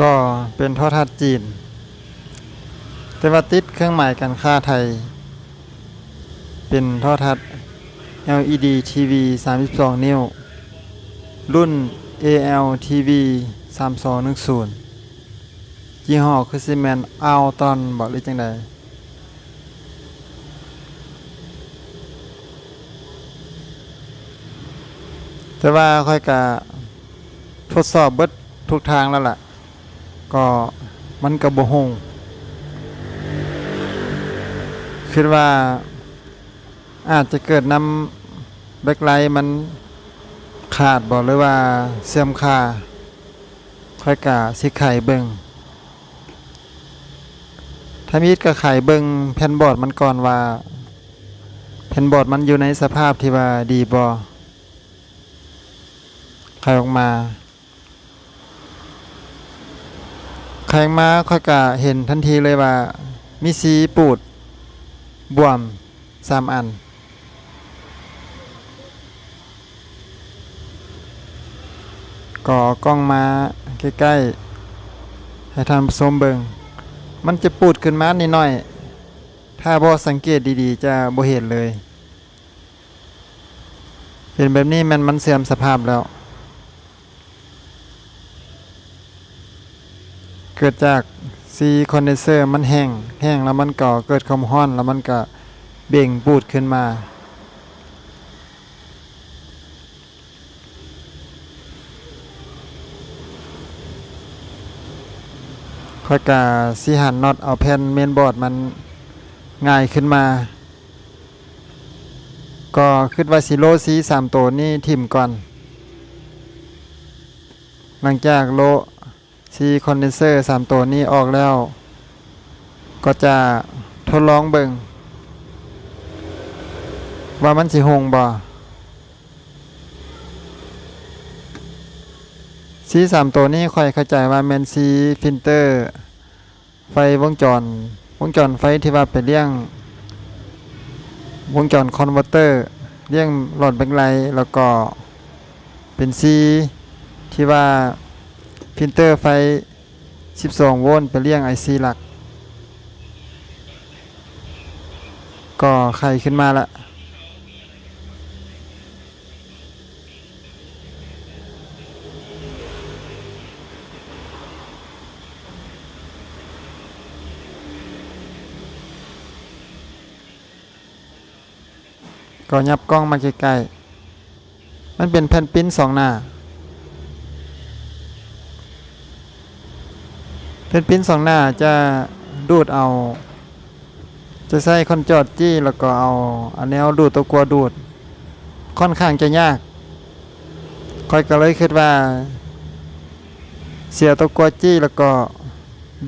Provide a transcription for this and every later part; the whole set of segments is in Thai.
ก็เป็นโทรทัศน์จีน แต่ว่าติดเครื่องหมายการค้าไทย เป็นโทรทัศน์ LED TV 32 นิ้ว รุ่น AL TV 3210ยี่ห้อคือซีแมนอัลตอนบอกหรือจังใดแต่ว่าค่อยกะทดสอบเบิดทุกทางแล้วล่ะ ก็มันกระบหงคิดว่าอาจจะเกิดนำแบคไลท์มันขาดบอกหรือว่าเสื่อมค่าค่อยกะสิไข่เบิงถ้ามีดก็ไข่เบิงแผ่นบอร์ดมันก่อนว่า แผ่นบอร์ดมันอยู่ในสภาพที่ว่าดีบอไข่ออกมา แข่งมาค่อยกะเห็นทันทีเลยว่า มีสีปูด บวมสามอัน ก่อกล้องมาใกล้ๆ ให้ท่านผู้ชมเบิง มันจะปูดขึ้นมานิดหน่อย ถ้าบ่สังเกตดีๆ จะบ่เห็นเลย เป็นแบบนี้มันมันเสื่อมสภาพแล้ว เกิดจากซีคอนเดนเซอร์มันแห้งแห้งแล้วมันก็เกิดความร้อนแล้วมันก็เบ่งปูดขึ้นมา ค่อยกาสิหันน็อตเอาแผ่นเมนบอร์ดมันง่ายขึ้นมา ก็คิดว่าสิโลซีสามตัวนี้ทิ่มก่อน หลังจากโล ซีคอนเดนเซอร์สามตัวนี้ออกแล้ว ก็จะทดลองเบิงว่ามันสิหงบ่สีสามตัวนี้ค่อยเข้าใจว่าแมนซีฟิลเตอร์ ไฟวงจร วงจรไฟที่ว่าไปเลี้ยงวงจรคอนเวอร์เตอร์เลี้ยงหลอดแบงไลแล้วก็เป็นซีที่ว่า พิมพ์เตอร์ไฟ 12 โวลต์ไปเลี้ยง IC หลัก ก็ไขขึ้นมาละก็ยับกล้องมาใกล้ๆ มันเป็นแผ่นปิ้นสองหน้า เพนปิ้นสองหน้าจะดูดเอา จะใส่คอนจอดจี้แล้วก็เอาอันแนวดูดตัวกลัวดูด ค่อนข้างจะยากค่อยก็เลยคิดว่า เสียตัวกลัวจี้แล้วก็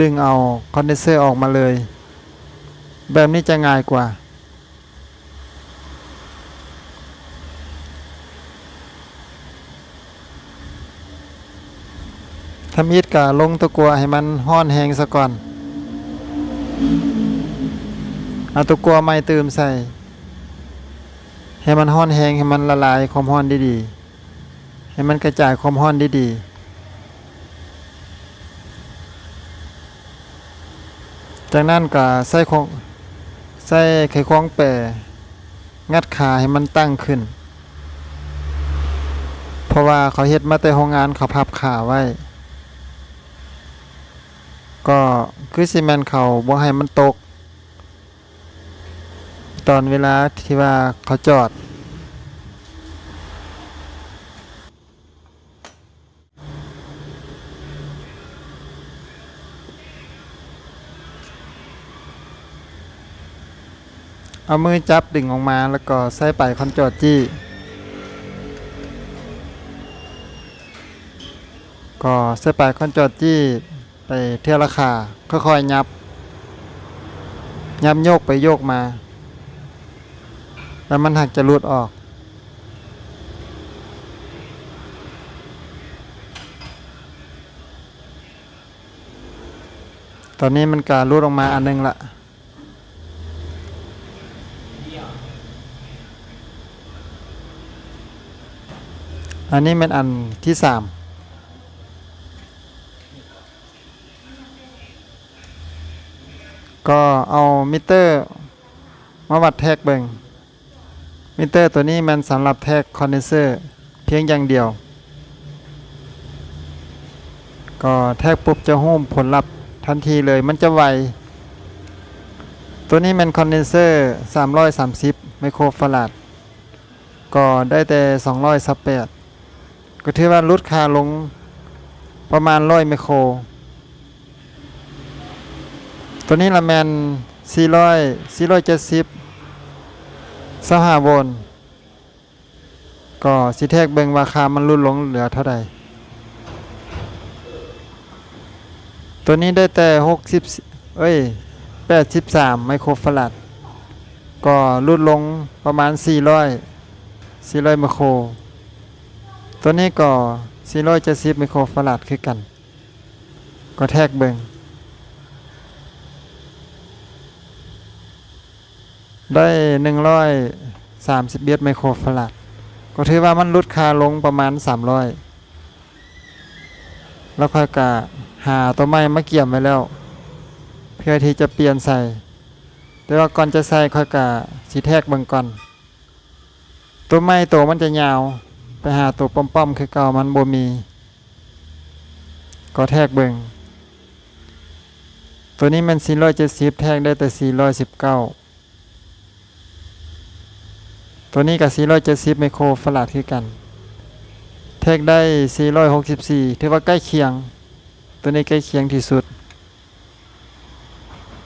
ดึงเอาคอนเดนเซอร์ออกมาเลย แบบนี้จะง่ายกว่า ทำอิดกะลงตะกัวให้มันห้อนแหงซะก่อนเอาตะกัวไม่เติมใส่ ให้มันห้อนแหงให้มันละลายความห้อนดีๆ ให้มันกระจายความห้อนดีๆ จากนั้นก็ใส่ของใส่ไขควงแปรงัดขาให้มันตั้งขึ้น เพราะว่าเขาเฮ็ดมาแต่โรงงานเขาพับขาไว้ ก็คือซีเมนเขาบ่ให้มันตก ตอนเวลาที่ว่าเขาจอด เอามือจับดึงออกมาแล้วก็ใส่ไปคอนจอดจี้ก็ใส่ไปคอนจอดจี้ ไปเที่ยวราคาค่อยๆยับ ยับโยกไปโยกมา แล้วมันหักจะหลุดออก ตอนนี้มันการรูดออกมาอันหนึงละอันนี้เป็นอันที่สาม ก็เอามิเตอร์มาวัดแทกเบิงมิเตอร์ตัวนี้มันสำหรับแทกคอนเดนเซอร์เพียงอย่างเดียว ก็แทกปุ๊บจะหุ้มผลลัพธ์ทันทีเลยมันจะไว ตัวนี้มันคอนเดนเซอร์ 330 ไมโครฟาราดก็ได้แต่218ก็ถือว่าลดค่าลงประมาณ100ไมโคร ตัวนี้ละแมน400 470 25โวลต์ก็สิแทกเบิงวาคามันลดลงเหลือเท่าใดตัวนี้ได้แต่ 60 เอ้ย 83 ไมโครฟาราดก็ลดลงประมาณ 400 400 ไมโคร ตัวนี้ก็ 470 ไมโครฟาราดคือกัน ก็แทกเบิง ได้131ไมโครฟาราดก็ถือว่ามันลดค่าลงประมาณ300แล้วค่อยกะหาตัวใหม่มาเกี่ยมไว้แล้ว เพื่อที่จะเปลี่ยนใส่ แต่ว่าก่อนจะใส่ค่อยกะสีแทกเบิ่งก่อน ตัวใหม่ตัวมันจะยาว ไปหาตัวป้อมๆคือเก่ามันบ่มี ก็แทกเบิ่งตัวนี้มัน 470 แทกได้แต่ 419 ตัวนี้กับ 470 ไมโครฟาราดคือกันแทกได้ 464 ถือว่าใกล้เคียง ตัวนี้ใกล้เคียงที่สุด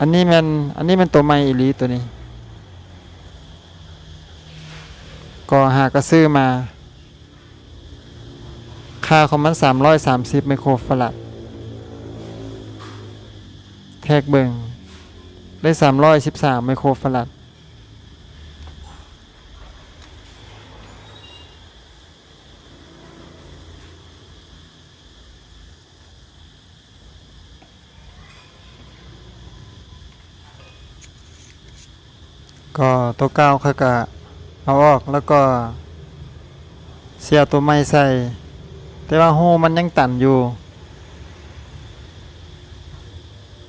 อันนี้มัน อันนี้มันตัวใหม่อีหลีตัวนี้ ก็หากระซื้อมา ค่าของมัน 330 ไมโครฟาราดแทกเบิงได้ 313 ไมโครฟาราด ก็ตัวเก้าเขาก็เอาออกแล้วก็เสียตัวใหม่ใส่ แต่ว่าหูมันยังตันอยู่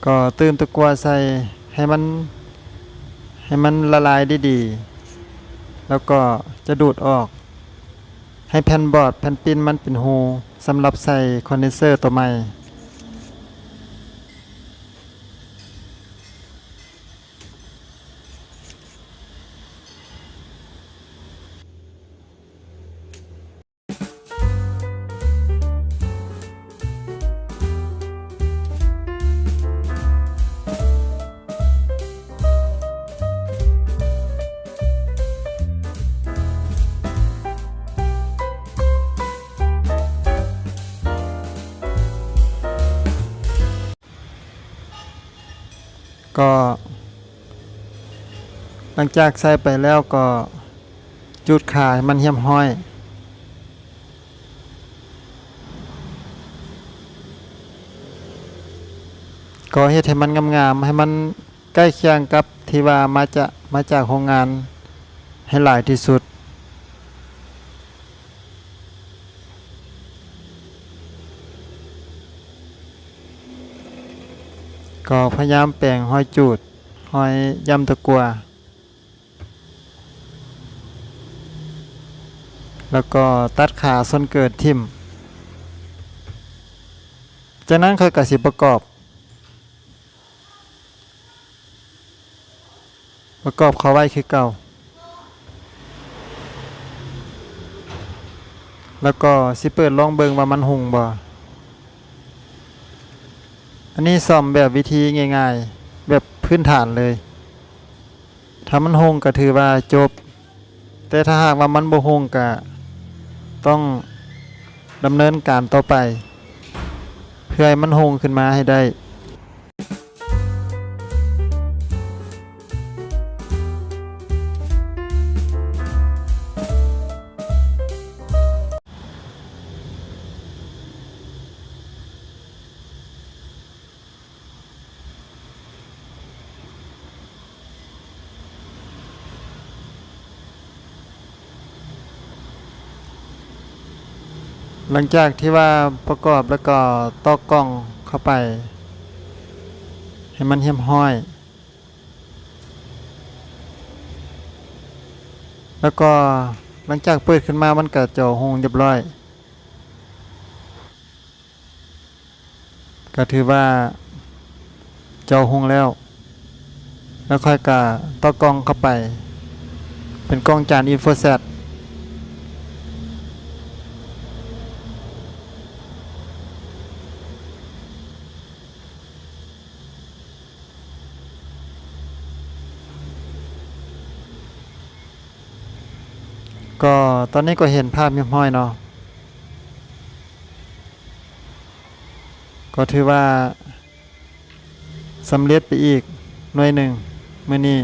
ก็ตื่มตะกัวใส่ให้มันให้มันละลายด้ดีแล้วก็จะดูดออก ให้แผ่นบอร์ดแผ่นปิ้นมันเป็นหูสำหรับใส่คอนเดนเซอร์ตัวใหม่ ลังจากใส่ไปแล้วก็จุดขาให้มันเหี่ยมห้อย ก็เฮ็ดให้มันงามๆให้มันใกล้เคียงกับที่ว่ามาจะมาจากโรงงานให้หลายที่สุด ก็พยายามแปลงห้อยจูดห้อยยำตะกัว แล้วก็ตัดขาส้นเกิดทิ่มจากนั้นค่อยกระสิประกอบ ประกอบเขาไว้คือเก่า แล้วก็สิเปิดลองเบิงว่ามันหุงบ่อันนี้ซ่อมแบบวิธีง่ายๆ แบบพื้นฐานเลย ถ้ามันหงก็ถือว่าจบ แต่ถ้าหากว่ามันบ่หงก็ ต้องดำเนินการต่อไป เพื่อให้มันหงขึ้นมาให้ได้ หลังจากที่ว่าประกอบแล้วก็ต่อกล้องเข้าไป ให้มันเหี่ยมห้อย แล้วก็หลังจากเปิดขึ้นมามันก็จะหงเรียบร้อย ก็ถือว่าเจ้าหงแล้ว แล้วค่อยกะต่อกล้องเข้าไป เป็นกล้องจานอินโฟเซต ก็ตอนนี้ก็เห็นภาพมิมห้อยเนาะก็ถือว่าสำเร็จไปอีกหน่วยหนึ่งเมื่อนี้